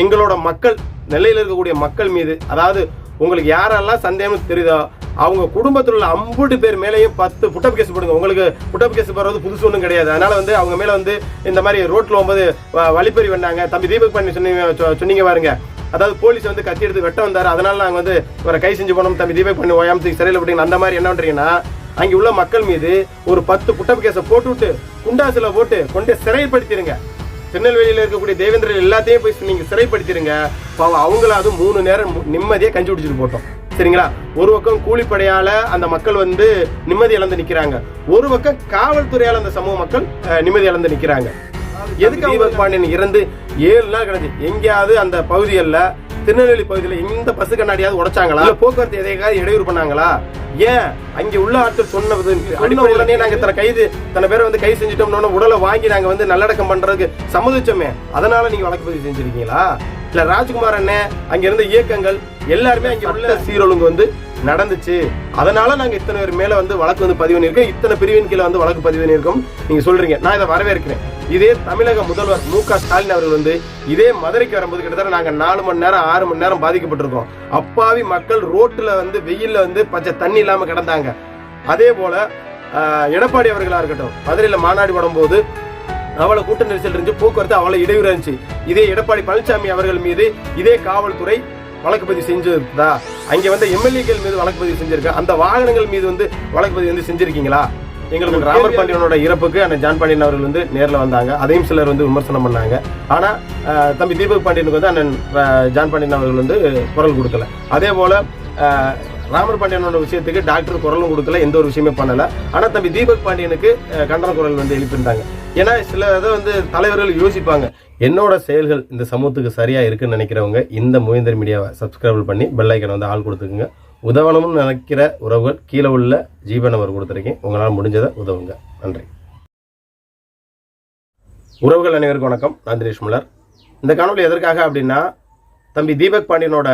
எங்களோட மக்கள் நெல்லையில் இருக்கக்கூடிய மக்கள் மீது அதாவது உங்களுக்கு யாரெல்லாம் சந்தேகம் தெரியுதோ அவங்க குடும்பத்தில் உள்ள அம்பூட்டு பேர் மேலேயும் பத்து புட்டப் கேஸ் போடுங்க. உங்களுக்கு புட்டப் கேஸ் போடுறது புதுசு ஒன்றும் கிடையாது. அதனால வந்து அவங்க மேலே வந்து இந்த மாதிரி ரோட்டில் போகும்போது வ- வழிப்பறி பண்ணாங்க தம்பி தீபக் பண்ணி சொன்னீங்க சொ- சொன்னீங்க பாருங்க. அதாவது போலீஸ் வந்து கத்தி எடுத்து வெட்ட வந்தார். அதனால நாங்கள் வந்து இவரை கை செஞ்சு போனோம். தம்பி தீபக் பண்ணி ஓயாமத்துக்கு சிறையில் விட்டீங்க அந்த மாதிரி என்ன பண்ணுறீங்கன்னா அங்கே உள்ள மக்கள் மீது ஒரு பத்து புட்டப் கேஸை போட்டு விட்டு குண்டாசுல போட்டு கொண்டு சிறைப்படுத்திடுங்க திருநெல்வேலியில் இருக்கக்கூடிய தேவேந்திரர் எல்லாத்தையும் போய் நீங்கள் சிறைப்படுத்திடுங்க பாவம் அவங்களாவது மூணு நேரம் நிம்மதியாக கஞ்சி குடிச்சிட்டு போட்டோம். சரிங்களா? ஒரு பக்கம் கூலிப்படையால அந்த மக்கள் வந்து நிம்மதி இழந்து நிக்கிறாங்க. ஒரு பக்கம் காவல்துறையால் அந்த சமூக மக்கள் நிம்மதி இழந்து நிக்கிறாங்க. எதுக்கு தீபக் பாண்டியன் இறந்து ஏழு நாள் கிடந்து? எங்கேயாவது அந்த பகுதிகளில் திருநெல்வேலி பகுதியில் இந்த பஸ் கண்ணாடியாவது உடைச்சாங்களா? இல்ல போக்குவரத்து எதையாவது இடையூறு பண்ணாங்களா? ஏன்? அங்க உள்ள ஆட்கள் சொன்னது சொன்ன உடனே நாங்க இத்தனை கைது இத்தனை பேரை வந்து கைது செஞ்சுட்டோம்னு உடலை வாங்கி நாங்க வந்து நல்லடக்கம் பண்றதுக்கு சம்மதிச்சோமே. அதனால நீங்க வழக்கு பதிவு செஞ்சிருக்கீங்களா? இல்ல ராஜ்குமார் அண்ணன் அங்க இருந்த இயக்கங்கள் எல்லாருமே அங்க உள்ள சீரொழுங்கு வந்து நடந்துச்சு. அதனால நாங்க இத்தனை பேர் மேல வந்து வழக்கு வந்து பதிவு பண்ணிருக்கோம் இத்தனை பிரிவின் கீழே வந்து வழக்கு பதிவு பண்ணிருக்கோம் நீங்க சொல்றீங்க. நான் இதை வரவேற்கிறேன். இதே தமிழக முதல்வர் மு க ஸ்டாலின் அவர்கள் வந்து இதே மதுரைக்கு வரும்போது கிட்டத்தட்ட நாங்க நாலு மணி நேரம் ஆறு மணி நேரம் பாதிக்கப்பட்டிருக்கோம் அப்பாவி மக்கள் ரோட்டுல வந்து வெயில்ல வந்து பச்சை தண்ணி இல்லாம கிடந்தாங்க. அதே போல எடப்பாடி அவர்களா இருக்கட்டும் மதுரையில மாநாடு போடும்போது அவ்வளோ கூட்ட நெரிசல் இருந்துச்சு போக்குவரத்து அவ்வளோ இடையூறு இருந்துச்சு. இதே எடப்பாடி பழனிசாமி அவர்கள் மீது இதே காவல்துறை வழக்கு பதிவு செஞ்சிருந்தா அங்க வந்து எம்எல்ஏக்கள் மீது வழக்கு பதிவு செஞ்சிருக்க? அந்த வாகனங்கள் மீது வந்து வழக்கு பதிவு வந்து செஞ்சிருக்கீங்களா? எங்களுக்கு ராமர் பாண்டியனோட இறப்புக்கு அந்த ஜான் பாண்டியன் அவர்கள் வந்து நேரில் வந்தாங்க. அதையும் சிலர் வந்து விமர்சனம் பண்ணாங்க. ஆனால் தம்பி தீபக் பாண்டியனுக்கு வந்து அண்ணன் ஜான் பாண்டியன் அவர்கள் வந்து குரல் கொடுக்கல. அதே போல் ராமர் பாண்டியனோட விஷயத்துக்கு டாக்டர் குரலும் கொடுக்கல எந்த ஒரு விஷயமே பண்ணல. ஆனா தம்பி தீபக் பாண்டியனுக்கு கண்டன குரல் வந்து எழுப்பியிருந்தாங்க. ஏன்னா சில இதை வந்து தலைவர்கள் யோசிப்பாங்க. என்னோட செயல்கள் இந்த சமூகத்துக்கு சரியா இருக்குன்னு நினைக்கிறவங்க இந்த முயந்திர மீடியாவை சப்ஸ்கிரைப் பண்ணி பெல் ஐக்கனை வந்து ஆள் கொடுத்துக்குங்க. உதவணும்னு நினைக்கிற உறவுகள் கீழே உள்ள ஜீவ நம்பர் கொடுத்துருக்கேன். உங்களால் முடிஞ்சதை உதவுங்க. நன்றி. உறவுகள் அனைவருக்கும் வணக்கம். நான் தினேஷ் முலர். இந்த காணொலி எதற்காக அப்படின்னா தம்பி தீபக் பாண்டியனோட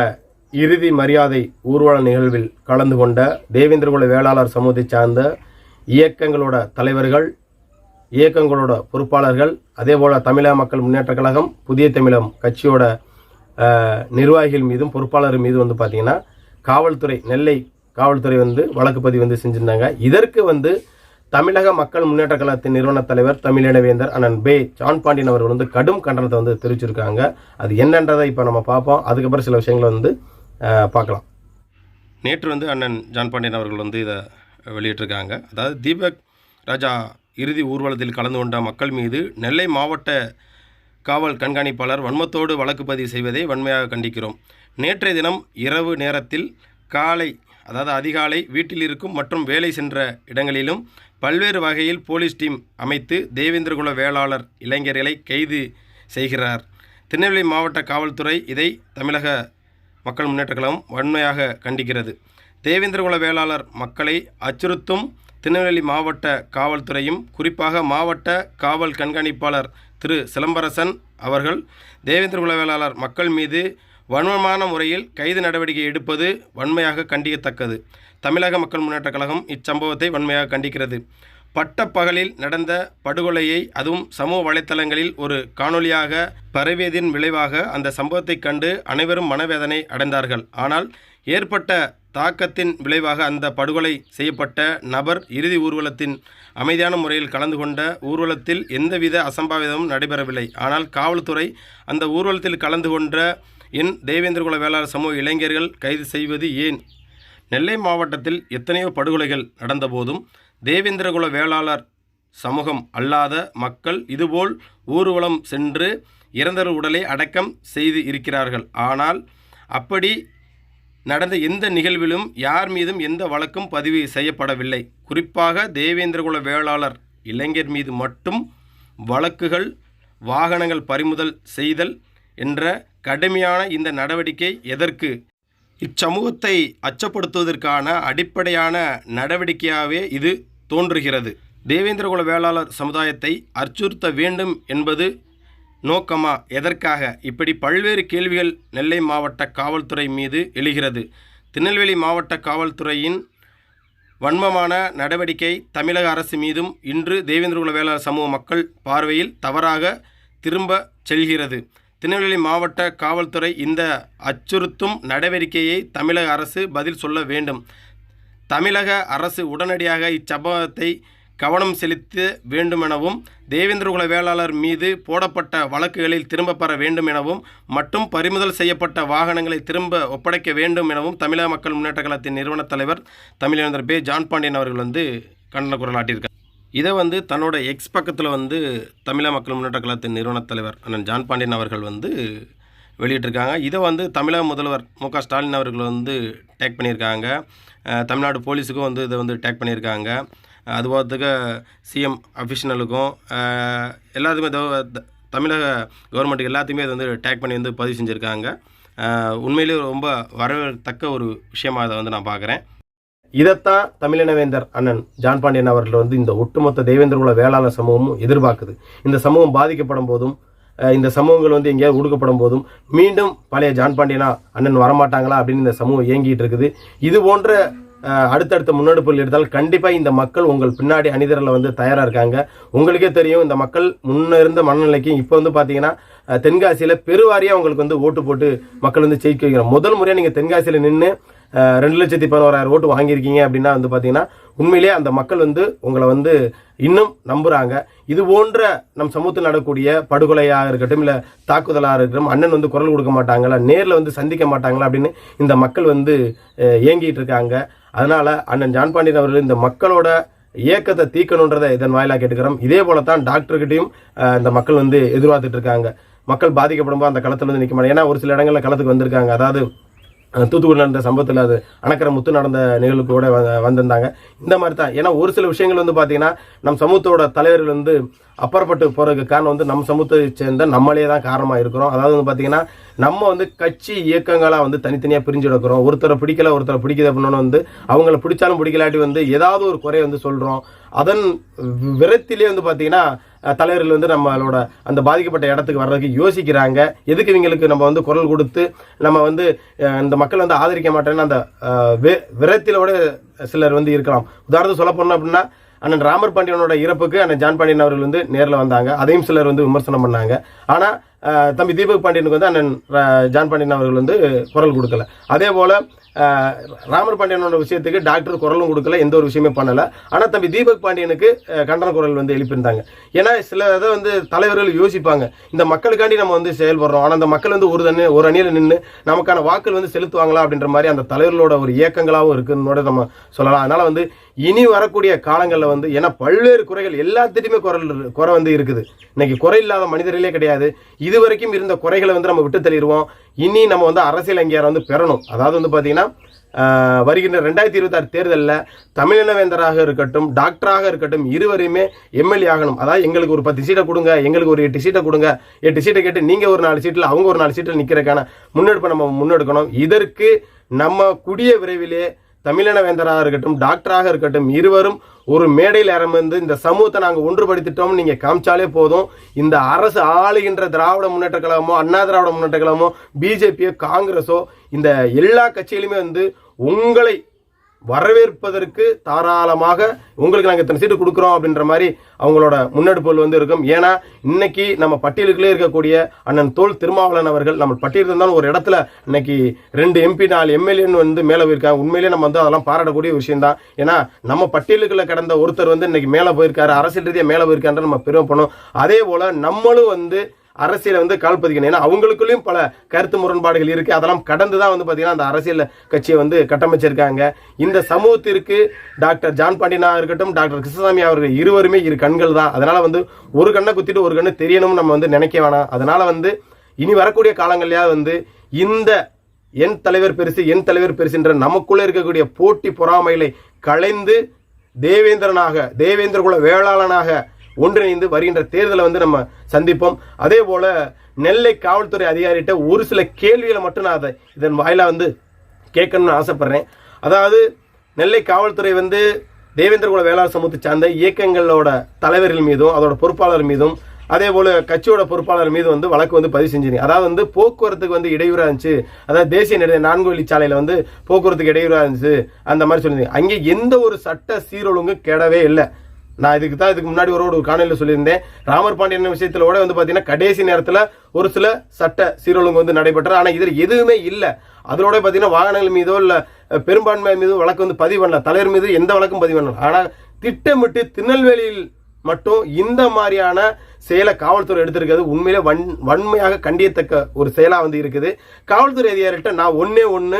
இறுதி மரியாதை ஊர்வல நிகழ்வில் கலந்து கொண்ட தேவேந்திரகுல வேளாளர் சமூகத்தை சார்ந்த இயக்கங்களோட தலைவர்கள் இயக்கங்களோட பொறுப்பாளர்கள் அதே போல் தமிழக மக்கள் முன்னேற்ற கழகம் புதிய தமிழம் கட்சியோட நிர்வாகிகள் மீதும் பொறுப்பாளர் மீது வந்து பார்த்தீங்கன்னா காவல்துறை நெல்லை காவல்துறை வந்து வழக்கு பதிவு வந்து செஞ்சிருந்தாங்க. இதற்கு வந்து தமிழக மக்கள் முன்னேற்ற கழகத்தின் நிறுவன தலைவர் தமிழினவேந்தர் அண்ணன் பே ஜான் பாண்டியன் அவர்கள் வந்து கடும் கண்டனத்தை வந்து தெரிவிச்சிருக்காங்க. அது என்னன்றதை இப்போ நம்ம பார்ப்போம். அதுக்கப்புறம் சில விஷயங்களை வந்து பார்க்கலாம். நேற்று வந்து அண்ணன் ஜான் பாண்டியன் அவர்கள் வந்து இதை வெளியிட்டிருக்காங்க. அதாவது தீபக் ராஜா இறுதி ஊர்வலத்தில் கலந்து கொண்ட மக்கள் மீது நெல்லை மாவட்ட காவல் கண்காணிப்பாளர் வன்மத்தோடு வழக்கு பதிவு செய்வதை வன்மையாக கண்டிக்கிறோம். நேற்றைய தினம் இரவு நேரத்தில் காலை அதாவது அதிகாலை வீட்டில் இருக்கும் மற்றும் வேலை சென்ற இடங்களிலும் பல்வேறு வகையில் போலீஸ் டீம் அமைத்து தேவேந்திரகுல வேளாளர் இளைஞர்களை கைது செய்கிறார். திருநெல்வேலி மாவட்ட காவல்துறை இதை தமிழக மக்கள் முன்னேற்ற கழகம் வன்மையாக கண்டிக்கிறது. தேவேந்திரகுல வேளாளர் மக்களை அச்சுறுத்தும் திருநெல்வேலி மாவட்ட காவல்துறையும் குறிப்பாக மாவட்ட காவல் கண்காணிப்பாளர் திரு சிலம்பரசன் அவர்கள் தேவேந்திர குலவேளாளர் மக்கள் மீது வன்மமான முறையில் கைது நடவடிக்கை எடுப்பது வன்மையாக கண்டிக்கத்தக்கது. தமிழக மக்கள் முன்னேற்ற கழகம் இச்சம்பவத்தை வன்மையாக கண்டிக்கிறது. பட்டப்பகலில் நடந்த படுகொலையை அதுவும் சமூக வலைத்தளங்களில் ஒரு காணொளியாக பரவியதின் விளைவாக அந்த சம்பவத்தைக் கண்டு அனைவரும் மனவேதனை அடைந்தார்கள். ஆனால் ஏற்பட்ட தாக்கத்தின் விளைவாக அந்த படுகொலை செய்யப்பட்ட நபர் இறுதி ஊர்வலத்தின் அமைதியான முறையில் கலந்து கொண்ட ஊர்வலத்தில் எந்தவித அசம்பாவிதமும் நடைபெறவில்லை. ஆனால் காவல்துறை அந்த ஊர்வலத்தில் கலந்து கொண்ட என் தேவேந்திரகுல வேளாளர் சமூக இளைஞர்கள் கைது செய்வது ஏன்? நெல்லை மாவட்டத்தில் எத்தனையோ படுகொலைகள் நடந்தபோதும் தேவேந்திரகுல வேளாளர் சமூகம் அல்லாத மக்கள் இதுபோல் ஊர்வலம் சென்று இறந்தவர் உடலை அடக்கம் செய்து இருக்கிறார்கள். ஆனால் அப்படி நடந்த எந்த நிகழ்விலும் யார் மீதும் எந்த வழக்கும் பதிவு செய்யப்படவில்லை. குறிப்பாக தேவேந்திரகுல வேளாளர் இளைஞர் மீது மட்டும் வழக்குகள் வாகனங்கள் பறிமுதல் செய்தல் என்ற கடுமையான இந்த நடவடிக்கை எதற்கு? இச்சமூகத்தை அச்சப்படுத்துவதற்கான அடிப்படையான நடவடிக்கையாகவே இது தோன்றுகிறது. தேவேந்திரகுல வேளாளர் சமுதாயத்தை அச்சுறுத்த வேண்டும் என்பது நோக்கமா எதற்காக? இப்படி பல்வேறு கேள்விகள் நெல்லை மாவட்ட காவல்துறை மீது எழுகிறது. திருநெல்வேலி மாவட்ட காவல்துறையின் வன்மமான நடவடிக்கை தமிழக அரசு மீதும் இன்று தேவேந்திரகுல வேளாளர் சமூக மக்கள் பார்வையில் தவறாக திரும்ப செல்கிறது. திருநெல்வேலி மாவட்ட காவல்துறை இந்த அச்சுறுத்தும் நடவடிக்கையை தமிழக அரசு பதில் சொல்ல வேண்டும். தமிழக அரசு உடனடியாக இச்சம்பவத்தை கவனம் செலுத்த வேண்டுமெனவும் தேவேந்திரகுல வேளாளர் மீது போடப்பட்ட வழக்குகளில் திரும்ப பெற வேண்டும் எனவும் மற்றும் பறிமுதல் செய்யப்பட்ட வாகனங்களை திரும்ப ஒப்படைக்க வேண்டும் எனவும் தமிழக மக்கள் முன்னேற்ற கழகத்தின் நிறுவன தலைவர் தமிழறிஞர் பே ஜான் பாண்டியன் அவர்கள் வந்து கண்டன குரல் ஆட்டியிருக்கார். இதை வந்து தன்னோட எக்ஸ் பக்கத்தில் வந்து தமிழக மக்கள் முன்னேற்ற கழகத்தின் நிறுவனத் தலைவர் அண்ணன் ஜான் பாண்டியன் அவர்கள் வந்து வெளியிட்டிருக்காங்க. இதை வந்து தமிழக முதல்வர் மு க ஸ்டாலின் அவர்கள் வந்து டேக் பண்ணியிருக்காங்க. தமிழ்நாடு போலீஸுக்கும் வந்து இதை வந்து டேக் பண்ணியிருக்காங்க. அது போகிறதுக்கு சிஎம் அஃபிஷனலுக்கும் எல்லாத்துக்குமே தமிழக கவர்மெண்ட்டுக்கு எல்லாத்தையுமே இது வந்து டேக் பண்ணி வந்து பதிவு செஞ்சுருக்காங்க. உண்மையிலேயே ரொம்ப வரவேற்கத்தக்க ஒரு விஷயமா அதை வந்து நான் பார்க்குறேன். இதைத்தான் தமிழினவேந்தர் அண்ணன் ஜான் பாண்டியன் அவர்கள் வந்து இந்த ஒட்டுமொத்த தேவேந்திரகுல வேளாளர் சமூகமும் எதிர்பார்க்குது. இந்த சமூகம் பாதிக்கப்படும் போதும் இந்த சமூகங்கள் வந்து எங்கேயாவது ஒடுக்கப்படும் போதும் மீண்டும் பழைய ஜான் பாண்டியனா அண்ணன் வரமாட்டாங்களா அப்படின்னு இந்த சமூகம் இயங்கிட்டு இருக்குது. இது போன்ற அடுத்தடுத்த முன்னெடுப்புகள் எடுத்தால் கண்டிப்பாக இந்த மக்கள் உங்கள் பின்னாடி அணிதரில் வந்து தயாராக இருக்காங்க. உங்களுக்கே தெரியும் இந்த மக்கள் முன்ன இருந்த மனநிலைக்கு இப்போ வந்து பார்த்தீங்கன்னா தென்காசியில் பெருவாரியாக உங்களுக்கு வந்து ஓட்டு போட்டு மக்கள் வந்து ஜெயிக்க வைக்கிறோம் முதல் முறையாக நீங்கள் தென்காசியில் நின்று ரெண்டு லட்சத்தி பதினோராயிரம் ஓட்டு வாங்கியிருக்கீங்க அப்படின்னா வந்து பார்த்தீங்கன்னா உண்மையிலேயே அந்த மக்கள் வந்து உங்களை வந்து இன்னும் நம்புகிறாங்க இது போன்ற நம் சமூகத்தில் நடக்கக்கூடிய படுகொலையாக இருக்கட்டும் இல்லை தாக்குதலாக இருக்கட்டும் அண்ணன் வந்து குரல் கொடுக்க மாட்டாங்களா நேரில் வந்து சந்திக்க மாட்டாங்களா அப்படின்னு இந்த மக்கள் வந்து இயங்கிட்டு ஏங்கிட்டு இருக்காங்க. அதனால் அண்ணன் ஜான் பாண்டியன் அவர்கள் இந்த மக்களோட இயக்கத்தை தீக்கணுன்றதை இதன் வாயிலாக கேட்டுக்கிறோம். இதே போல தான் டாக்டர்கிட்டையும் இந்த மக்கள் வந்து எதிர்பார்த்துட்டு இருக்காங்க. மக்கள் பாதிக்கப்படும் போது அந்த களத்தில் வந்து நிற்க மாட்டாங்க. ஏன்னா ஒரு சில இடங்களில் களத்துக்கு வந்திருக்காங்க. அதாவது அஹ், தூத்துக்குடி நடந்த சம்பவத்தில் அது அணக்கர முத்து நடந்த நிகழ்வு கூட வ- வந்திருந்தாங்க. இந்த மாதிரி தான் ஏன்னா ஒரு சில விஷயங்கள் வந்து பார்த்தீங்கன்னா நம் சமூகத்தோட தலைவர்கள் வந்து அப்புறப்பட்டு போகிறதுக்கு காரணம் வந்து நம்ம சமூகத்தை சேர்ந்த நம்மளே தான் காரணமாக இருக்கிறோம். அதாவது வந்து பார்த்தீங்கன்னா நம்ம வந்து கட்சி இயக்கங்களாக வந்து தனித்தனியாக பிரிஞ்சு எடுக்கிறோம் ஒருத்தரை பிடிக்கல ஒருத்தரை பிடிக்குது அப்படின்னு வந்து அவங்கள பிடிச்சாலும் பிடிக்கலாட்டி வந்து ஏதாவது ஒரு குறையை வந்து சொல்கிறோம் அதன் விரத்திலே வந்து பார்த்தீங்கன்னா தலைவர்கள் வந்து நம்மளோட அந்த பாதிக்கப்பட்ட இடத்துக்கு வர்றதுக்கு யோசிக்கிறாங்க. எதுக்கு இவங்களுக்கு நம்ம வந்து குரல் கொடுத்து நம்ம வந்து இந்த மக்கள் வந்து ஆதரிக்க மாட்டேன்னு அந்த வெ விரத்திலோட சிலர் வந்து இருக்கலாம். உதாரணத்துக்கு சொல்ல போனோம் அப்படின்னா அண்ணன் ராமர் பாண்டியனோட இறப்புக்கு அண்ணன் ஜான் பாண்டியன் அவர்கள் வந்து நேரில் வந்தாங்க. அதையும் சிலர் வந்து விமர்சனம் பண்ணாங்க. ஆனால் தம்பி தீபக் பாண்டியனுக்கு வந்து அண்ணன் ரா- ஜான் பாண்டியன் அவர்கள் வந்து குரல் கொடுக்கல. அதே போல் ராமர் பாண்டியனோட விஷயத்துக்கு டாக்டர் குரலும் கொடுக்கல எந்த ஒரு விஷயமே பண்ணல. ஆனால் தம்பி தீபக் பாண்டியனுக்கு கண்டன குரல் வந்து எழுப்பியிருந்தாங்க. ஏன்னா சில இதை வந்து தலைவர்கள் யோசிப்பாங்க. இந்த மக்களுக்காண்டி நம்ம வந்து செயல்படுறோம். ஆனால் அந்த மக்கள் வந்து ஒரு தண்ணி ஒரு அணியில் நின்று நமக்கான வாக்கள் வந்து செலுத்துவாங்களா அப்படின்ற மாதிரி அந்த தலைவர்களோட ஒரு இயக்கங்களாகவும் இருக்குன்னு நம்ம சொல்லலாம். அதனால வந்து இனி வரக்கூடிய காலங்களில் வந்து ஏன்னா பல்வேறு குறைகள் எல்லாத்திட்டையுமே குரல் குறை வந்து இருக்குது. இன்னைக்கு குறை இல்லாத மனிதர்களே கிடையாது. இது வரைக்கும் இருந்த குறைகளை வந்து நம்ம விட்டு தள்ளிடுவோம். இனி நம்ம வந்து அரசியல் அங்கீகாரம் வந்து பெறணும். அதாவது வந்து பார்த்தீங்கன்னா வருகின்ற ரெண்டாயிரத்தி இருபத்தாறு தேர்தலில் தமிழினவேந்தராக இருக்கட்டும் டாக்டராக இருக்கட்டும் இருவரையுமே எம்எல்ஏ ஆகணும். அதாவது எங்களுக்கு ஒரு பத்து சீட்டை கொடுங்க எங்களுக்கு ஒரு எட்டு சீட்டை கொடுங்க எட்டு சீட்டை கேட்டு நீங்கள் ஒரு நாலு சீட்டில் அவங்க ஒரு நாலு சீட்டில் நிற்கிறக்கான முன்னெடுப்பை நம்ம முன்னெடுக்கணும். இதற்கு நம்ம கூடிய விரைவிலே தமிழினவேந்தராக இருக்கட்டும் டாக்டராக இருக்கட்டும் இருவரும் ஒரு மேடையில் இறந்து இந்த சமூகத்தை நாங்கள் ஒன்றுபடுத்திட்டோம் நீங்கள் காமிச்சாலே போதும். இந்த அரசு ஆளுகின்ற திராவிட முன்னேற்ற கழகமோ அண்ணா திராவிட முன்னேற்ற கழகமோ பிஜேபியோ காங்கிரஸோ இந்த எல்லா கட்சிகளுமே வந்து உங்களை வரவேற்பதற்கு தாராளமாக உங்களுக்கு நாங்கள் இத்தனை சீட்டு கொடுக்குறோம் அப்படின்ற மாதிரி அவங்களோட முன்னெடுப்புகள் வந்து இருக்கும். ஏன்னா இன்னைக்கு நம்ம பட்டியலுக்குள்ளே இருக்கக்கூடிய அண்ணன் தோல் திருமாவளன் அவர்கள் நம்ம பட்டியல் இருந்தாலும் ஒரு இடத்துல இன்னைக்கு ரெண்டு எம்பி நாலு எம்எல்ஏன்னு வந்து மேலே போயிருக்காங்க. உண்மையிலேயே நம்ம வந்து அதெல்லாம் பாராட்டக்கூடிய விஷயம்தான். ஏன்னா நம்ம பட்டியலுக்குள்ள கடந்த ஒருத்தர் வந்து இன்னைக்கு மேலே போயிருக்காரு அரசியல் ரீதியாக மேலே போயிருக்காருன்னு நம்ம பெருமை பண்ணோம். அதே போல் நம்மளும் வந்து அரசியலை வந்து கால் பதிக்கணும் ஏன்னா அவங்களுக்குள்ளேயும் பல கருத்து முரண்பாடுகள் இருக்கு. அதெல்லாம் கடந்து தான் வந்து பார்த்திங்கன்னா அந்த அரசியல் கட்சியை வந்து கட்டமைச்சிருக்காங்க. இந்த சமூகத்திற்கு டாக்டர் ஜான் பாண்டியனா இருக்கட்டும் டாக்டர் கிருஷ்ணசாமி அவர்கள் இருவருமே இரு கண்கள் தான். அதனால வந்து ஒரு கண்ணை குத்திட்டு ஒரு கண்ணு தெரியணும்னு நம்ம வந்து நினைக்க வேணாம். அதனால வந்து இனி வரக்கூடிய காலங்கள்லயாவது வந்து இந்த என் தலைவர் பெருசு என் தலைவர் பெருசுன்ற நமக்குள்ள இருக்கக்கூடிய போட்டி பொறாமைகளை களைந்து தேவேந்திரனாக தேவேந்திரகுல வேளாளனாக ஒன்றிணைந்து வருகின்ற தேர்தலை வந்து நம்ம சந்திப்போம். அதே போல நெல்லை காவல்துறை அதிகாரிகிட்ட ஒரு சில கேள்விகளை மட்டும் நான் அதை இதன் வாயிலாக வந்து கேட்கணும்னு ஆசைப்படுறேன். அதாவது நெல்லை காவல்துறை வந்து தேவேந்திரகுல வேளாண் சமூகத்தை சார்ந்த இயக்கங்களோட தலைவர்கள் மீதும் அதோட பொறுப்பாளர் மீதும் அதே போல் கட்சியோட பொறுப்பாளர் மீது வந்து வழக்கு வந்து பதிவு செஞ்சிருங்க அதாவது வந்து போக்குவரத்துக்கு வந்து இடையூறாக இருந்துச்சு. அதாவது தேசிய நெடு நான்கு சாலையில் வந்து போக்குவரத்துக்கு இடையூறாக இருந்துச்சு. அந்த மாதிரி சொல்லியிருந்தீங்க. அங்கே எந்த ஒரு சட்ட சீரொழுங்கும் கெடவே இல்லை. நான் இதுக்கு தான் இதுக்கு முன்னாடி ஒரு ஒரு காணொலியில் சொல்லியிருந்தேன். ராமர் பாண்டியன் விஷயத்தில் கூட வந்து பார்த்தீங்கன்னா கடைசி நேரத்தில் ஒரு சில சட்ட சீரொழுங்கு வந்து நடைபெற்றது. ஆனால் இதில் எதுவுமே இல்லை. அதோட பார்த்தீங்கன்னா வாகனங்கள் மீதோ இல்லை பெரும்பான்மை மீதோ வழக்கு வந்து பதிவு பண்ணல. தலைவர் மீது எந்த வழக்கும் பதிவு பண்ணல. ஆனால் திட்டமிட்டு திருநெல்வேலியில் மட்டும் இந்த மாதிரியான செயலை காவல்துறை எடுத்திருக்கிறது உண்மையிலே வன் வன்மையாக கண்டியத்தக்க ஒரு செயலாக வந்து இருக்குது. காவல்துறை அதிகாரிகிட்ட நான் ஒன்றே ஒன்று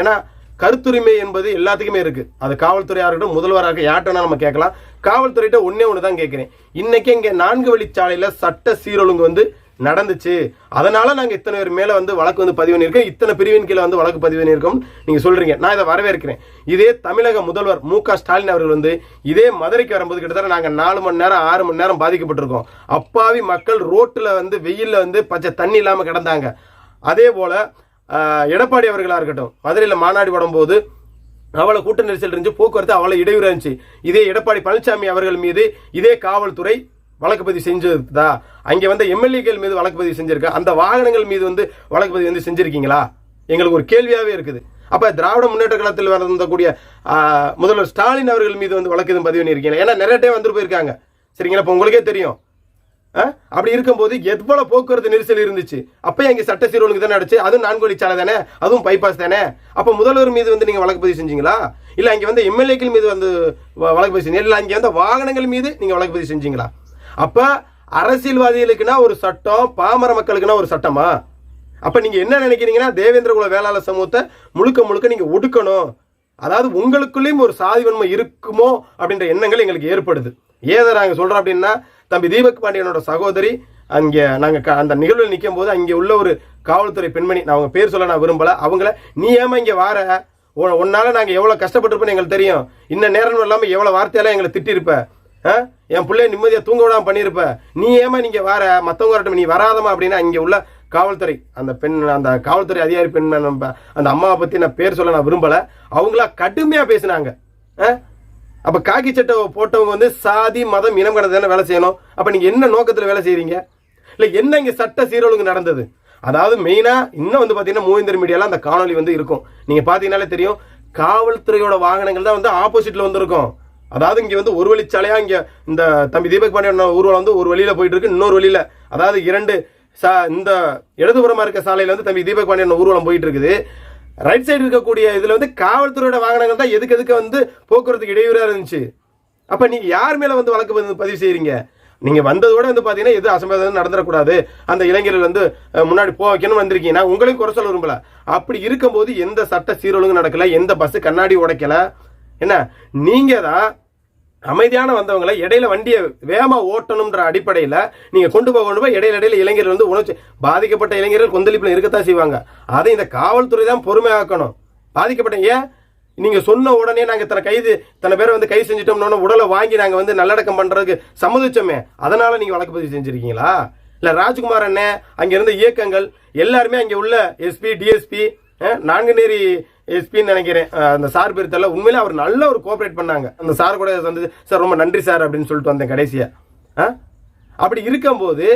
ஏன்னா கருத்துரிமை என்பது எல்லாத்துக்குமே இருக்கு. அது காவல்துறையாக இருக்கட்டும் முதல்வராக யார்ட்டனா நம்ம கேட்கலாம். காவல்துறையிட்ட ஒன்னே ஒன்று தான் கேட்குறேன். இன்னைக்கு இங்கே நான்கு வழிச்சாலையில் சட்ட சீரொழுங்கு வந்து நடந்துச்சு. அதனால நாங்கள் இத்தனை பேர் மேலே வந்து வழக்கு வந்து பதிவு பண்ணியிருக்கோம். இத்தனை பிரிவின் கீழே வந்து வழக்கு பதிவு பண்ணியிருக்கோம். நீங்கள் சொல்கிறீங்க நான் இதை வரவேற்கிறேன். இதே தமிழக முதல்வர் மு க ஸ்டாலின் அவர்கள் வந்து இதே மதுரைக்கு வரும்போது கிட்டத்தட்ட நாங்கள் நாலு மணி நேரம் ஆறு மணி நேரம் பாதிக்கப்பட்டிருக்கோம். அப்பாவி மக்கள் ரோட்டில் வந்து வெயிலில் வந்து பச்சை தண்ணி இல்லாமல் கிடந்தாங்க. அதே போல எடப்பாடி அவர்களாக இருக்கட்டும். மதுரையில் மாநாடு போடும்போது அவளை கூட்ட நெரிசல் இருந்துச்சு போக்குவரத்து அவளை இடையூறு இருந்துச்சு. இதே எடப்பாடி பழனிசாமி அவர்கள் மீது இதே காவல்துறை வழக்கு பதிவு செஞ்சதா? அங்கே வந்து எம்எல்ஏக்கள் மீது வழக்கு பதிவு செஞ்சிருக்கா? அந்த வாகனங்கள் மீது வந்து வழக்கு பதிவு வந்து செஞ்சுருக்கீங்களா? எங்களுக்கு ஒரு கேள்வியாகவே இருக்குது. அப்போ திராவிட முன்னேற்ற கழகத்தில் வந்தக்கூடிய முதல்வர் ஸ்டாலின் அவர்கள் மீது வந்து வழக்கு எதுவும் பதிவு பண்ணியிருக்கீங்களா? ஏன்னா நிறைய டைம் வந்துட்டு போயிருக்காங்க. சரிங்களா? இப்போ உங்களுக்கே தெரியும். அப்படி இருக்கும்போது எவ்வளவு போக்குவரத்து நெரிசல் இருந்துச்சு? அப்பயும் அங்கே சட்ட சீர்வனுக்கு தானே அடிச்சு அதுவும் நான்கு வழிச்சாலை தானே? அதுவும் பைபாஸ் தானே? அப்ப முதல்வர் மீது வந்து நீங்க வழக்கு பதிவு செஞ்சீங்களா? இல்ல அங்கே வந்து எம்எல்ஏக்கள் மீது வந்து வ- வழக்கு பதிவு செஞ்சீங்க இல்ல அங்க வந்து வாகனங்கள் மீது நீங்க வழக்கு பதிவு செஞ்சீங்களா? அப்ப அரசியல்வாதிகளுக்குன்னா ஒரு சட்டம் பாமர மக்களுக்குன்னா ஒரு சட்டமா? அப்ப நீங்க என்ன நினைக்கிறீங்கன்னா தேவேந்திர குல வேளாளர் சமூகத்தை முழுக்க முழுக்க நீங்க ஒடுக்கணும். அதாவது உங்களுக்குள்ளேயும் ஒரு சாதி வன்மை இருக்குமோ அப்படின்ற எண்ணங்கள் எங்களுக்கு ஏற்படுது. ஏதை நாங்கள் சொல்கிறோம் அப்படின்னா தம்பி தீபக் பாண்டியனோட சகோதரி அங்கே நாங்கள் க- அந்த நிகழ்வில் நிற்கும் போது அங்கே உள்ள ஒரு காவல்துறை பெண்மணி நான் அவங்க பேர் சொல்ல நான் விரும்பலை அவங்கள நீ ஏமா இங்கே வார? உன்னால் உன்னால எவ்வளோ எவ்வளவு எங்களுக்கு தெரியும். இன்னும் நேரம் இல்லாமல் எவ்வளோ வார்த்தையெல்லாம் எங்களை திட்டிருப்ப. ஆ? என் பிள்ளைய நிம்மதியாக தூங்க விடாமல் பண்ணியிருப்ப நீ ஏமா நீங்கள் வார? மற்றவங்க வரட்டும் நீ வராதமா அப்படின்னா இங்கே உள்ள காவல்துறை அந்த பெண் அந்த காவல்துறை அதிகாரி பெண் அந்த அம்மாவை பற்றி நான் பேர் சொல்ல நான் விரும்பலை. அவங்களா கடுமையாக பேசினாங்க. ஆ? அப்ப காக்கி சட்டை போட்டவங்க வந்து சாதி மதம் இனம் கடந்த தானே வேலை செய்யணும். அப்ப நீங்க என்ன நோக்கத்துல வேலை செய்கிறீங்க இல்ல என்ன இங்க சட்ட சீரொழுங்கு நடந்தது? அதாவது மெயினா இன்னும் வந்து பாத்தீங்கன்னா மூவிந்தர் மீடியால அந்த காணொளி வந்து இருக்கும். நீங்க பாத்தீங்கன்னாலே தெரியும் காவல்துறையோட வாகனங்கள் தான் வந்து ஆப்போசிட்ல வந்திருக்கும். அதாவது இங்க வந்து ஒரு வழிச்சாலையா இங்க இந்த தம்பி தீபக் பாண்டியன் ஊர்வலம் வந்து ஒரு வழியில போயிட்டு இருக்கு இன்னொரு வழியில. அதாவது இரண்டு சா இந்த இடதுபுறமா இருக்க சாலையில வந்து தம்பி தீபக் பாண்டியன் ஊர்வலம் போயிட்டு இருக்குது. ரைட் சைடு இருக்கக்கூடிய இதில் வந்து காவல்துறையோட வாகனங்கள் தான் எதுக்கு எதுக்கு வந்து போக்குவரத்துக்கு இடையூறாக இருந்துச்சு. அப்போ நீங்கள் யார் மேலே வந்து வழக்கு பதிவு- பதிவு செய்கிறீங்க நீங்கள் வந்ததோட வந்து பார்த்தீங்கன்னா எது அசம்பாதம் நடந்துடக்கூடாது. அந்த இளைஞர்கள் வந்து முன்னாடி போக வைக்கணும்னு வந்திருக்கீங்க நான் உங்களையும் குறை சொல்ல விரும்பல. அப்படி இருக்கும்போது எந்த சட்ட சீரொழுங்கு நடக்கலை எந்த பஸ்ஸு கண்ணாடி உடைக்கல. என்ன? நீங்கள் தான் அமைதியான வந்தவங்களை இடையில வண்டியை வேகமா ஓட்டணும்ன்ற அடிப்படையில நீங்க கொண்டு போக கொண்டு போய் இடையில இடையில இளைஞர்கள் வந்து உணர்ச்சி பாதிக்கப்பட்ட இளைஞர்கள் கொந்தளிப்புல இருக்கத்தான் செய்வாங்க. அதை இந்த காவல்துறை தான் பொறுமையாக்கணும். பாதிக்கப்பட்ட ஏன்? நீங்க சொன்ன உடனே நாங்க இத்தனை கைது இத்தனை பேரை வந்து கைது செஞ்சிட்டோம்னு உடலை வாங்கி நாங்க வந்து நல்லடக்கம் பண்றதுக்கு சம்மதிச்சோமே. அதனால நீங்க வழக்கு பதிவு செஞ்சிருக்கீங்களா? இல்ல ராஜ்குமார் அண்ணன் அங்க இருந்த இயக்கங்கள் எல்லாருமே அங்க உள்ள எஸ்பி டிஎஸ்பி நான்குநேரி எஸ்பின்னு நினைக்கிறேன். அந்த சார் பேர் தெரியல. உண்மையிலே அவர் நல்ல ஒரு கோஆப்ரேட் பண்ணாங்க. அந்த சார் கூட வந்து சார் ரொம்ப நன்றி சார் அப்படின்னு சொல்லிட்டு வந்தேன் கடைசியாக ஆ? அப்படி இருக்கும்போது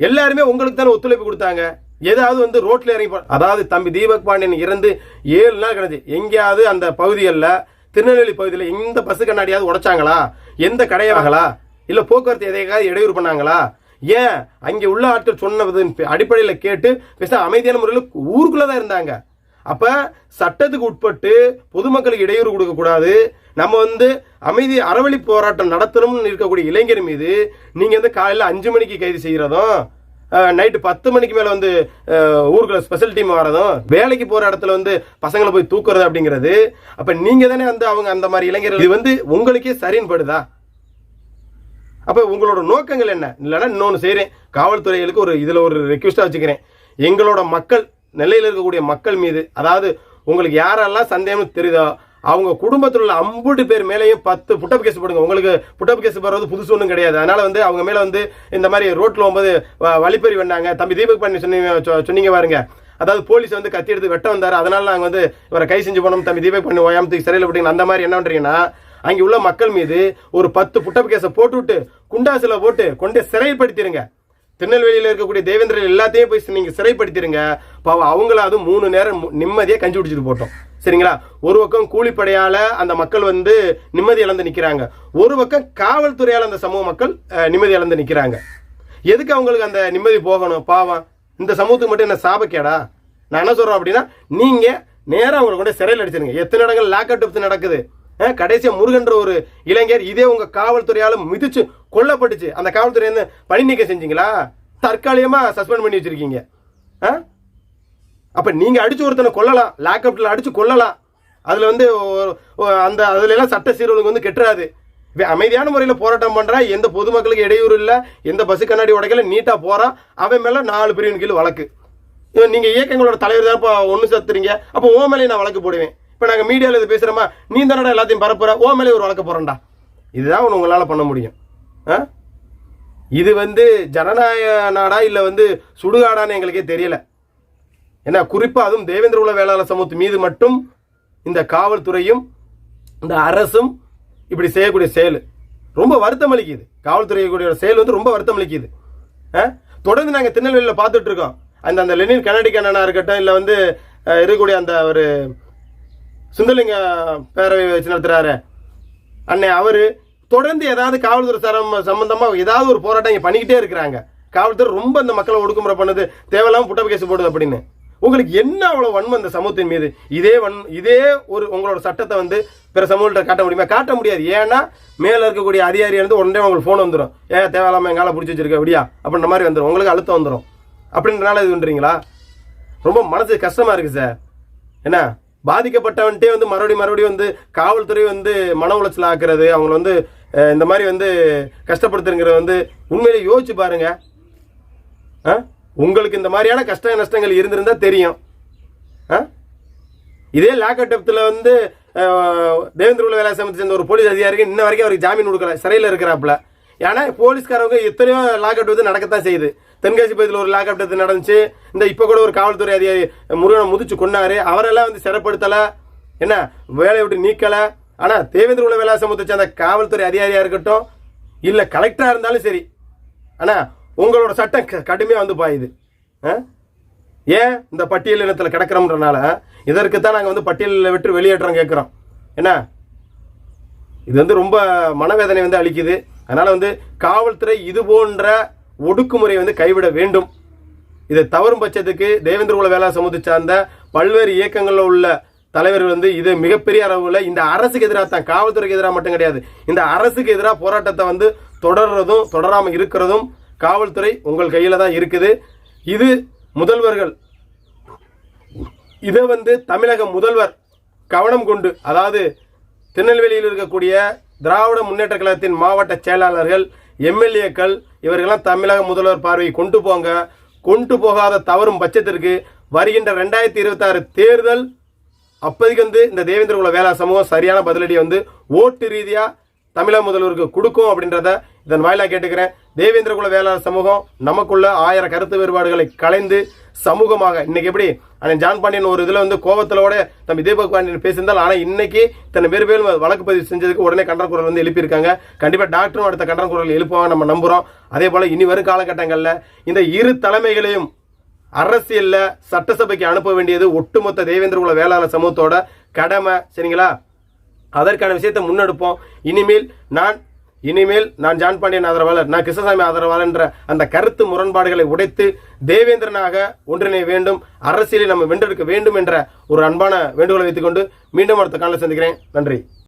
எல்லாருமே உங்களுக்கு தானே ஒத்துழைப்பு கொடுத்தாங்க. ஏதாவது வந்து ரோட்டில் இறங்கி அதாவது தம்பி தீபக் பாண்டியன் இறந்து ஏழு நாள் கிடந்துச்சு எங்கேயாவது அந்த பகுதிகளில் திருநெல்வேலி பகுதியில் எந்த பஸ் கண்ணாடியாவது உடைச்சாங்களா? எந்த கடையாகலா இல்லை போக்குவரத்து எதையாவது இடையூறு பண்ணாங்களா? ஏன்? அங்கே உள்ள ஆட்கள் சொன்னது அடிப்படையில் கேட்டு பேச அமைதியான முறையில் ஊருக்குள்ளே தான் இருந்தாங்க. அப்ப சட்டத்துக்கு உட்பட்டு பொதுமக்களுக்கு இடையூறு கொடுக்க கூடாது. நம்ம வந்து அமைதி அறவழி போராட்டம் நடத்தணும்னு இருக்கக்கூடிய இளைஞர் மீது நீங்க வந்து காலையில அஞ்சு மணிக்கு கைது செய்யறதும் நைட்டு பத்து மணிக்கு மேல வந்து அஹ், ஊருக்குள்ள ஸ்பெஷல் டீம் வரதும் வேலைக்கு போற இடத்துல வந்து பசங்களை போய் தூக்குறது அப்படிங்கிறது அப்ப நீங்க தானே வந்து அவங்க அந்த மாதிரி இளைஞர்கள் இது வந்து உங்களுக்கே சரின்னு படுதா அப்ப உங்களோட நோக்கங்கள் என்ன? இல்லைன்னா இன்னொன்று செய்கிறேன் காவல்துறைகளுக்கு ஒரு இதில் ஒரு ரெக்வஸ்ட்டாக வச்சுக்கிறேன். எங்களோட மக்கள் நெல்லையில் இருக்கக்கூடிய மக்கள் மீது அதாவது உங்களுக்கு யாரெல்லாம் சந்தேகம் தெரியுதோ அவங்க குடும்பத்தில் உள்ள அம்புட்டு பேர் மேலேயும் பத்து புட்டப் கேஸ் போடுங்க. உங்களுக்கு புட்டப் கேஸ் போடுறது புதுசு ஒன்றும் கிடையாது. அதனால வந்து அவங்க மேலே வந்து இந்த மாதிரி ரோட்டில் போகும்போது வ- வழிப்பறி வந்தாங்க. தம்பி தீபக் பண்ணி சொன்னீங்க சொ- சொன்னீங்க பாருங்க. அதாவது போலீஸ் வந்து கத்தி எடுத்து வெட்ட வந்தார். அதனால நாங்கள் வந்து இவரை கை செஞ்சு போனோம். தம்பி தீபக் பண்ணி ஓயாமத்துக்கு சிறையில் போட்டீங்க. அந்த மாதிரி என்ன பண்ணுறீங்கன்னா அங்கே உள்ள மக்கள் மீது ஒரு பத்து புட்டப் கேஸை போட்டுவிட்டு குண்டாசில் போட்டு கொண்டு சிறைப்படுத்திடுங்க திருநெல்வேலியில் இருக்கக்கூடிய தேவேந்திரன் எல்லாத்தையும் போய் நீங்கள் சிறைப்படுத்திடுங்க பாவம் அவங்களாவது மூணு நேரம் நிம்மதியாக கஞ்சி குடிச்சிட்டு போட்டோம். சரிங்களா? ஒரு பக்கம் கூலிப்படையால் அந்த மக்கள் வந்து நிம்மதி இழந்து நிற்கிறாங்க ஒரு பக்கம் காவல்துறையால் அந்த சமூக மக்கள் நிம்மதி இழந்து நிற்கிறாங்க எதுக்கு அவங்களுக்கு அந்த நிம்மதி போகணும்? பாவம். இந்த சமூகத்துக்கு மட்டும் என்ன சாபக்கேடா? நான் என்ன சொல்கிறேன் அப்படின்னா நீங்கள் நேராக அவங்களை கொண்டு சிறையில் அடிச்சிருங்க. எத்தனை இடங்கள் லாக் அவுட் நடக்குது? கடைசியாக முருகன்ற ஒரு இளைஞர் இதே உங்கள் காவல்துறையால் மிதிச்சு கொல்லப்பட்டுச்சு. அந்த காவல்துறை வந்து பணி நீக்கம் செஞ்சீங்களா? தற்காலிகமாக சஸ்பெண்ட் பண்ணி வச்சுருக்கீங்க. ஆ அப்போ நீங்கள் அடித்து ஒருத்தனை கொல்லலாம் லாக்அப்ல அடித்து கொல்லலாம் அதில் வந்து அந்த அதுலலாம் சட்ட சீர்குலைக்கு வந்து கெட்டுறாது. அமைதியான முறையில் போராட்டம் பண்றான் எந்த பொதுமக்களுக்கு இடையூறு இல்லை எந்த பஸ் கண்ணாடி உடைக்கல நீட்டாக போகிறான் அவன் மேலே நாலு பிரிவின் கீழ் வழக்கு. நீங்கள் இயக்கங்களோட தலைவர் தான் இப்போ ஒன்று சத்துறீங்க அப்போ ஓ மேலே நான் வழக்கு போடுவேன். இப்போ நாங்கள் மீடியாவில் இது பேசுகிறோமா நீ தானடா எல்லாத்தையும் பரப்புற? ஓ மேலே ஒரு வழக்கு போகிறேன்டா இதுதான் ஒன்று உங்களால் பண்ண முடியும். ஆ? இது வந்து ஜனநாயக நாடா இல்லை வந்து சுடுகாடான்னு எங்களுக்கே தெரியல. ஏன்னா குறிப்பாக அதுவும் தேவேந்திர உள்ள வேளாளர் சமூகத்து மீது மட்டும் இந்த காவல்துறையும் இந்த அரசும் இப்படி செய்யக்கூடிய செயல். ரொம்ப வருத்தம் அளிக்குது. காவல்துறையுடைய செயல் வந்து ரொம்ப வருத்தம் அளிக்குது. ஆ? தொடர்ந்து நாங்கள் திருநெல்வேலியில் பார்த்துட்டு இருக்கோம். அந்த அந்த லெனின் கனடி கண்ணனா இருக்கட்டும் இல்லை வந்து இருக்கக்கூடிய அந்த ஒரு சுந்தலிங்க பேரவை வச்சு நடத்துறாரு. அண்ணே அவர் தொடர்ந்து ஏதாவது காவல்துறை சரம் சம்பந்தமாக ஏதாவது ஒரு போராட்டம் இங்கே பண்ணிக்கிட்டே இருக்கிறாங்க. காவல்துறை ரொம்ப இந்த மக்களை ஒடுக்குமுறை பண்ணுது. தேவையில்லாம புட்டப்பு கேஸ் போடுது அப்படின்னு. உங்களுக்கு என்ன அவ்வளோ வன்மம் இந்த சமூகத்தின் மீது? இதே வன் இதே ஒரு உங்களோட சட்டத்தை வந்து பிற சமூகத்தை காட்ட முடியுமா? காட்ட முடியாது. ஏன்னா மேலே இருக்கக்கூடிய அதிகாரி வந்து உடனே உங்களுக்கு ஃபோன் வந்துடும் ஏ தேவையில்லாமல் எங்கால பிடிச்சி வச்சிருக்க அப்படியா அப்படின்ற மாதிரி வந்துடும் உங்களுக்கு அழுத்தம் வந்துடும் அப்படின்றனால இது பண்ணுறீங்களா ரொம்ப மனசு கஷ்டமாக இருக்குது சார் என்ன? பாதிக்கப்பட்டவன்ட்டே வந்து மறுபடியும் மறுபடியும் வந்து காவல்துறை வந்து மன உளைச்சல் ஆக்குறது அவங்கள வந்து இந்த மாதிரி வந்து கஷ்டப்படுத்துங்கிறத வந்து உண்மையிலே யோசிச்சு பாருங்க. ஆ? உங்களுக்கு இந்த மாதிரியான கஷ்ட நஷ்டங்கள் இருந்திருந்தா தெரியும். ஆ? இதே லாக்கட்டத்தில் வந்து தேவேந்திர குல வேலை சமத்தை சேர்ந்த ஒரு போலீஸ் அதிகாரிக்கு இன்ன வரைக்கும் அவருக்கு ஜாமீன் கொடுக்கல சிறையில் இருக்கிறாப்புல. ஏன்னா போலீஸ்காரவங்க எத்தனையோ லாக்அவுட் வந்து நடக்கத்தான் செய்யுது. தென்காசி பகுதியில் ஒரு லாக்அவுட் நடந்துச்சு. இந்த இப்போ கூட ஒரு காவல்துறை அதிகாரி முருகனை முதிச்சு கொண்டாரு அவரெல்லாம் வந்து சிறப்படுத்தலை. என்ன? வேலையை விட்டு நீக்கலை. ஆனால் தேவேந்திர குல வேலை சமூகத்தை சேர்ந்த காவல்துறை அதிகாரியாக இருக்கட்டும் இல்லை கலெக்டராக இருந்தாலும் சரி. ஆனால் உங்களோட சட்டம் க- வந்து பாயுது. ஆ? ஏன் இந்த பட்டியல் இனத்தில் கிடக்கிறோம்ன்றனால? இதற்கு தான் நாங்கள் வந்து பட்டியலில் விட்டு வெளியேற்றம் கேட்குறோம். என்ன? இது வந்து ரொம்ப மனவேதனை வந்து அளிக்குது. அதனால் வந்து காவல்துறை இது போன்ற ஒடுக்குமுறை வந்து கைவிட வேண்டும். இதை தவறும் பட்சத்துக்கு தேவேந்திர குல வேளாண் சமூகத்தை சார்ந்த பல்வேறு இயக்கங்களில் உள்ள தலைவர்கள் வந்து இது மிகப்பெரிய அளவில் இந்த அரசுக்கு எதிராக தான் காவல்துறைக்கு எதிராக மட்டும் கிடையாது. இந்த அரசுக்கு எதிராக போராட்டத்தை வந்து தொடர்றதும் தொடராமல் இருக்கிறதும் காவல்துறை உங்கள் கையில் தான் இருக்குது. இது முதல்வர்கள். இதை வந்து தமிழக முதல்வர் கவனம் கொண்டு அதாவது திருநெல்வேலியில் இருக்கக்கூடிய திராவிட முன்னேற்ற கழகத்தின் மாவட்ட செயலாளர்கள் எம்எல்ஏக்கள் இவர்களெல்லாம் தமிழக முதல்வர் பார்வையை கொண்டு போங்க. கொண்டு போகாத தவறும் பட்சத்திற்கு வருகின்ற ரெண்டாயிரத்தி இருபத்தாறு தேர்தல் அப்போதைக்கு வந்து இந்த தேவேந்திர குல வேளா சமூகம் சரியான பதிலடியை வந்து ஓட்டு ரீதியாக தமிழக முதல்வருக்கு கொடுக்கும் அப்படின்றத இதன் வாயிலாக கேட்டுக்கிறேன். தேவேந்திர குல வேளாண் சமூகம் நமக்குள்ள ஆயிரம் கருத்து வேறுபாடுகளை கலைந்து சமூகமாக இன்னைக்கு எப்படி? அண்ணன் ஜான் பாண்டியன் ஒரு இதில் வந்து கோபத்தோட தம்பி தீபக் பாண்டியன் பேசியிருந்தால் ஆனால் இன்னைக்கு தன்னை பேர் பேரும் வழக்கு பதிவு செஞ்சதுக்கு உடனே கண்டன குரல் வந்து எழுப்பியிருக்காங்க. கண்டிப்பாக டாக்டரும் அடுத்த கண்டன குரல் எழுப்புவாங்க நம்ம நம்புகிறோம் அதே போல் இனி வரும் காலகட்டங்களில் இந்த இரு தலைமைகளையும் அரசியல்ல சட்டசபைக்கு அனுப்ப வேண்டியது ஒட்டுமொத்த தேவேந்திர குல வேளாளர் சமூகத்தோட கடமை. சரிங்களா? அதற்கான விஷயத்தை முன்னெடுப்போம். இனிமேல் நான் இனிமேல் நான் ஜான் பாண்டியன் ஆதரவாளர் நான் கிருஷ்ணசாமி ஆதரவாளர் என்ற அந்த கருத்து முரண்பாடுகளை உடைத்து தேவேந்திரனாக ஒன்றிணைய வேண்டும் அரசியலை நம்ம வென்றெடுக்க வேண்டும் என்ற ஒரு அன்பான வேண்டுகோளை வைத்துக்கொண்டு மீண்டும் அடுத்த காலையில் சந்திக்கிறேன். நன்றி.